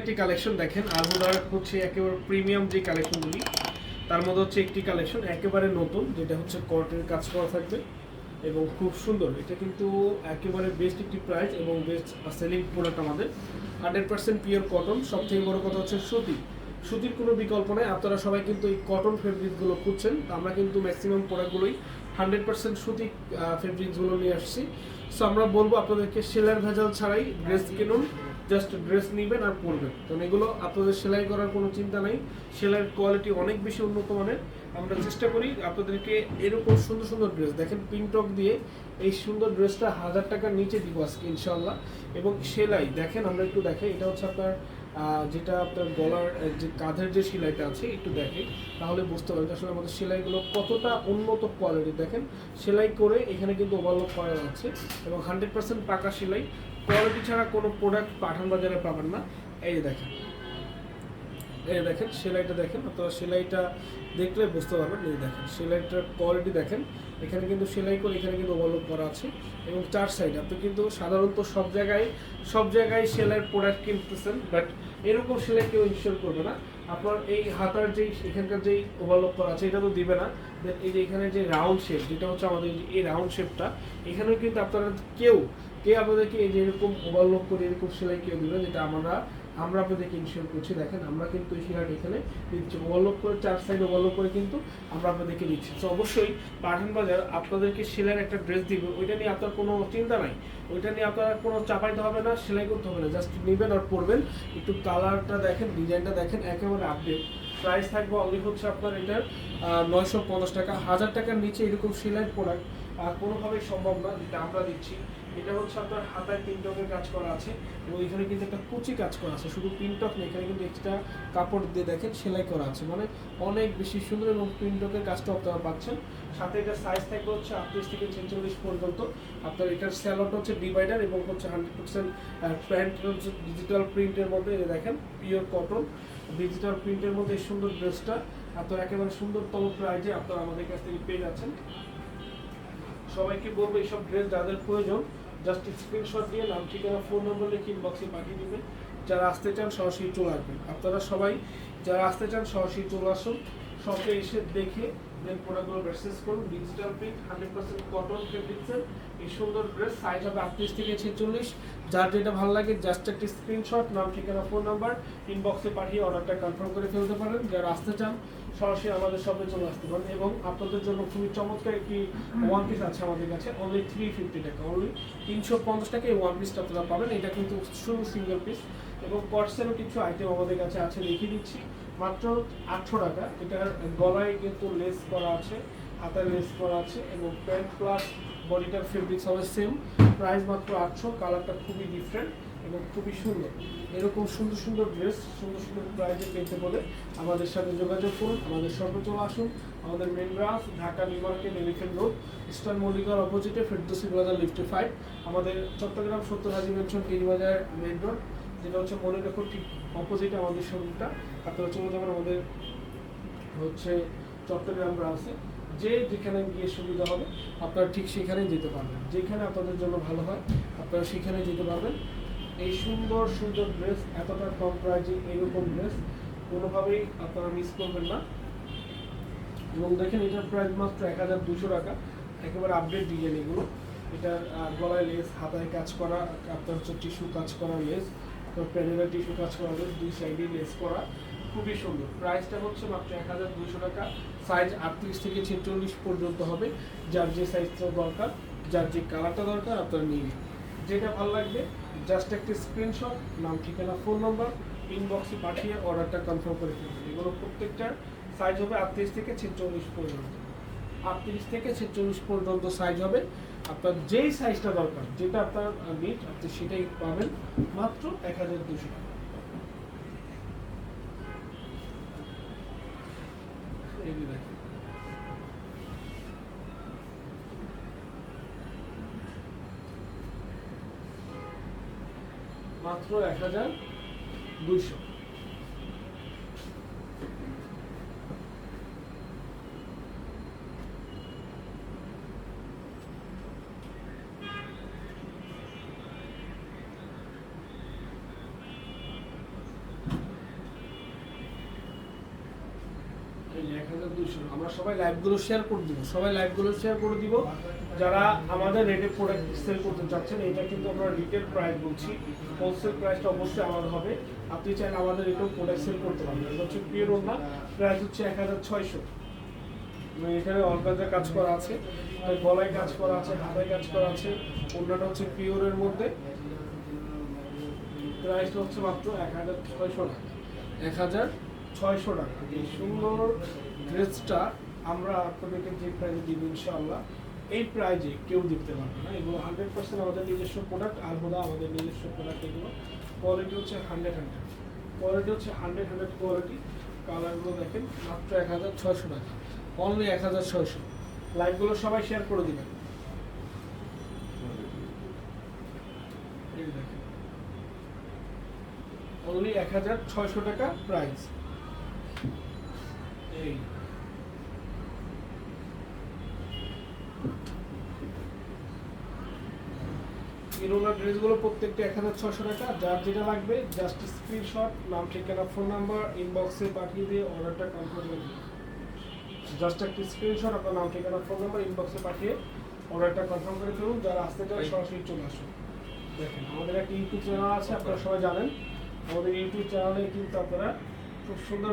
একটি কালেকশন দেখেন আলহুদার হচ্ছে একেবারে প্রিমিয়াম যে কালেকশনগুলি তার মধ্যে হচ্ছে একটি কালেকশন একেবারে নতুন, যেটা হচ্ছে কটের কাজ করা থাকবে এবং খুব সুন্দর। এটা কিন্তু একেবারে বেস্ট একটি প্রাইস এবং বেস্ট সেলিং প্রোডাক্ট আমাদের। হান্ড্রেড পার্সেন্ট পিওর কটন সব থেকে বড় কথা হচ্ছে সুতি। সুতির কোনো বিকল্প নেই, আপনারা সবাই কিন্তু এই কটন ফেব্রিকগুলো খুঁজছেন আমরা কিন্তু ম্যাক্সিমাম প্রোডাক্টগুলোই হান্ড্রেড পার্সেন্ট সুতি ফেব্রিক্সগুলো নিয়ে আসছি। সো আমরা বলব আপনাদেরকে সেলার ভেজাল ছাড়াই ড্রেস কিনুন জাস্ট ড্রেস নেবেন আর পরবেন। কারণ এগুলো আপনাদের সেলাই করার কোনো চিন্তা নাই। সেলাইয়ের কোয়ালিটি অনেক বেশি উন্নত মানের। আমরা চেষ্টা করি আপনাদেরকে এরকম সুন্দর সুন্দর ড্রেস দেখেন পিনটক দিয়ে এই সুন্দর ড্রেসটা হাজার টাকার নিচে দিব আজকে ইনশাল্লাহ এবং সেলাই, দেখেন আমরা একটু দেখাই। এটা হচ্ছে আপনার যেটা আপনার গলার যে কাঁধের যে সেলাইটা আছে, একটু দেখে, তাহলে বুঝতে পারবেন আসলে আমাদের সেলাইগুলো কতটা উন্নত কোয়ালিটি দেখেন, সেলাই করে এখানে কিন্তু ওভারলোক করা যাচ্ছে এবং হান্ড্রেড পার্সেন্ট পাকা সেলাই। কোয়ালিটি ছাড়া কোনো প্রোডাক্ট পাঠান বাজারে পাবেন না। এই দেখেন এই দেখেন, সেলাইটা দেখেন, আপনারা সেলাইটা দেখলে বুঝতে পারবেন। এই দেখেন, সেলাইটার কোয়ালিটি দেখেন। এখানে কিন্তু সেলাই করে এখানে কিন্তু ওভারলোক করা আছে। এবং চার সাইড আপনি কিন্তু সাধারণত সব জায়গায় সব জায়গায় সেলাইয়ের প্রোডাক্ট কিনতেছেন বাট এরকম সেলাই কেউ ইনস্টল করবে না। আপনার এই হাতার যেই এখানকার যেই ওভারলক করা আছে, এটা তো দিবে না। দেন এই যে এখানে যে রাউন্ড শেপ যেটা হচ্ছে আমাদের এই রাউন্ড শেপটা এখানেও কিন্তু আপনারা কেউ কেউ আপনাদেরকে এই যে এরকম ওভারলক করে এরকম সেলাই কেউ দিবে যেটা আমরা আমরা আপনাদেরকে ইনশিওর করছি, দেখেন, আমরা কিন্তু এই এখানে দিচ্ছি। ওভারলোক করে, চার সাইড ওভারলোক করে কিন্তু আমরা আপনাদেরকে দিচ্ছি। তো অবশ্যই পাঠান বাজার আপনাদেরকে সেলাইয়ের একটা ড্রেস দিবে। ওইটা নিয়ে আপনার কোনো চিন্তা নাই। ওইটা নিয়ে আপনার কোনো চাপাইতে হবে না, সেলাই করতে হবে না। জাস্ট নেবেন আর পরবেন। একটু কালারটা দেখেন ডিজাইনটা দেখেন, একেবারে আপডেট প্রাইস থাকবে অনলি হচ্ছে আপনার এটার নয়শো পঞ্চাশ টাকা। হাজার টাকার নিচে এরকম সেলাই প্রোডাক্ট কোনোভাবেই সম্ভব না, যেটা আমরা দিচ্ছি এটা হচ্ছে আপনার হাতায় পিনটকের কাজ করা আছে এবং এখানে কিন্তু একটা কুচি কাজ করা আছে। শুধু পিনটক নেই, এখানে কিন্তু এক্সট্রা কাপড় দিয়ে দেখেন সেলাই করা আছে। মানে অনেক বেশি সুন্দর এবং পিনটকের কাজটা আপনারা পাচ্ছেন। সাথে এটা সাইজ থাকবে হচ্ছে আটত্রিশ থেকে ছেচল্লিশ পর্যন্ত। আপনার এটার স্যালোট হচ্ছে ডিভাইডার এবং হচ্ছে হান্ড্রেড পার্সেন্ট প্যান্ট হচ্ছে ডিজিটাল প্রিন্টের মধ্যে দেখেন পিওর কটন ডিজিটাল প্রিন্টের মধ্যে সুন্দর ড্রেসটা আপনার একেবারে সুন্দরতম প্রাইজে আপনারা আমাদের কাছ থেকে পেয়ে যাচ্ছেন। সবাইকে বলব এইসব ড্রেস যাদের প্রয়োজন জাস্ট স্ক্রিনশট দিয়ে নাম, ঠিকানা ফোন নম্বর লিখে ইনবক্সে পাঠিয়ে দিবেন। যারা আসতে চান সরাসরি চলে আসবেন। আপনারা সবাই যারা আসতে চান সরাসরি চলে আসুন। শপে এসে দেখে দেন প্রোডাক্টগুলো পারচেস করুন। Digital print hundred percent cotton ফেব্রিক্সের এই সুন্দর ড্রেস সাইজ হবে আটত্রিশ থেকে ছেচল্লিশ। যার যেটা ভালো লাগে জাস্ট একটি স্ক্রিনশট নাম, ঠিকানা ফোন নাম্বার ইনবক্সে পাঠিয়ে অর্ডারটা কনফার্ম করে ফেলতে পারেন। যারা আসতে চান সরাসরি আমাদের শপে চলে আসতে পারেন। এবং আপনাদের জন্য খুবই চমৎকার একটি ওয়ান পিস আছে আমাদের কাছে অনলি থ্রি ফিফটি টাকা অনলি তিনশো পঞ্চাশ টাকা এই ওয়ান পিসটা আপনারা পাবেন। এটা কিন্তু শুধু সিঙ্গেল পিস এবং কটসেরও কিছু আইটেম আমাদের কাছে আছে লিখে দিচ্ছি। মাত্র আটশো টাকা। এটার গলায় কিন্তু লেস করা আছে, হাতায় লেস করা আছে এবং প্যান্ট প্লাস বডিটার ফেব্রিক্স হবে সেম প্রাইস মাত্র আটশো কালারটা খুবই ডিফারেন্ট এবং খুবই সুন্দর। এরকম সুন্দর সুন্দর ড্রেস সুন্দর সুন্দর প্রাইজে পেতে বলে আমাদের সাথে যোগাযোগ করুন, আমাদের শপে চলে আসুন। আমাদের main branch Dhaka new market elephant road eastern মল্লিকার অপোজিটে ফেরদোসি বাজার লিফটে ফাইভ আমাদের চট্টগ্রাম সত্তর Haji mansion Bazar main road যেটা হচ্ছে মনে রেখো ঠিক অপোজিটে আমাদের শোরুমটা। আপনারা চলে যাবেন আমাদের হচ্ছে চট্টগ্রাম ব্রাঞ্চে যে যেখানে গিয়ে সুবিধা হবে, আপনারা ঠিক সেখানেই যেতে পারবেন। যেখানে আপনাদের জন্য ভালো হয়, আপনারা সেখানে যেতে পারবেন। এই সুন্দর সুন্দর ড্রেস এতটা কম প্রাইজে এরকম ড্রেস কোনোভাবেই আপনারা মিস করবেন না। এবং দেখেন এটার প্রাইস মাত্র এক হাজার দুশো টাকা। একেবারে আপডেট ডিজাইন এগুলো। এটার গলায় লেস হাতায় কাজ করা, আপনার হচ্ছে টিস্যু কাজ করা লেস আপনার প্যানেলের টিস্যু কাজ করা লেস দুই সাইডে লেস করা। খুবই সুন্দর। প্রাইসটা হচ্ছে মাত্র এক হাজার দুশো টাকা। সাইজ আটত্রিশ থেকে ছেচল্লিশ পর্যন্ত হবে। যার যে সাইজটা দরকার, যার যে কালারটা দরকার, আপনারা নিয়ে যেটা ভালো লাগবে জাস্ট একটি স্ক্রিনশট নাম, ঠিকানা ফোন নাম্বার ইনবক্সে পাঠিয়ে অর্ডারটা কনফার্ম করে ফেলবেন এগুলো প্রত্যেকটার সাইজ হবে আটত্রিশ থেকে ছেচল্লিশ পর্যন্ত। আটত্রিশ থেকে ছেচল্লিশ পর্যন্ত সাইজ হবে। আপনার যেই সাইজটা দরকার, যেটা আপনার নিট আপনি সেটাই পাবেন মাত্র এক হাজার দুশো টাকা। এই দেখেন। মাত্র এক হাজার দুইশো এক হাজার দুইশো আমরা সবাই লাইভগুলো শেয়ার করে দিব। সবাই লাইভগুলো শেয়ার করে দিব। যারা আমাদের রেটে প্রোডাক্ট সেল করতে চাচ্ছেন, এটা কিন্তু আমরা রিটেল প্রাইস বলছি। হোলসেল প্রাইসটা অবশ্যই আলাদা হবে। আপনি চাইলে আমাদের রেটেও প্রোডাক্ট সেল করতে পারবেন এটা হচ্ছে পিওর ওনা প্রাইস হচ্ছে এক হাজার ছয়শো। এখানে অর্গানজার কাজ করা আছে গলায় কাজ করা আছে, হাতায় কাজ করা আছে। অন্যটা হচ্ছে পিওরের মধ্যে। প্রাইসটা হচ্ছে মাত্র এক হাজার ছয়শো টাকা। এক হাজার ছয়শো টাকা। এই সুন্দর ড্রেসটা আমরা আপনাদেরকে যে প্রাইজে দিব ইনশাআল্লাহ, এই প্রাইজে কেউ দিতে পারবে না এগুলো হান্ড্রেড পার্সেন্ট আমাদের নিজস্ব প্রোডাক্ট আর বোধা আমাদের নিজস্ব প্রোডাক্ট এগুলো। কোয়ালিটি হচ্ছে হান্ড্রেড হান্ড্রেড কোয়ালিটি হচ্ছে হান্ড্রেড হান্ড্রেড কোয়ালিটি কালারগুলো দেখেন, মাত্র এক হাজার ছয়শো টাকা। অনলি এক হাজার ছয়শো। লাইভগুলো সবাই শেয়ার করে দিবেন। অনলি এক হাজার ছয়শো টাকা প্রাইস এই ইরোলা ড্রেসগুলো প্রত্যেকটা এক হাজার ছশো টাকা। যার যেটা লাগবে জাস্ট স্ক্রিনশট নাম ঠিকানা ফোন নাম্বার ইনবক্সে পাঠিয়ে দিয়ে অর্ডারটা কনফার্ম করে দিন। জাস্ট একটা স্ক্রিনশট আপনার নাম ঠিকানা ফোন নাম্বার ইনবক্সে পাঠিয়ে অর্ডারটা কনফার্ম করে ফেলুন। যারা আসতে চান সরাসরি চলে আসুন। দেখেন আমাদের একটা ইউটিউব চ্যানেল আছে আপনারা সবাই জানেন। আমাদের ইউটিউব চ্যানেলে কিন্তু আপনারা খুব সুন্দর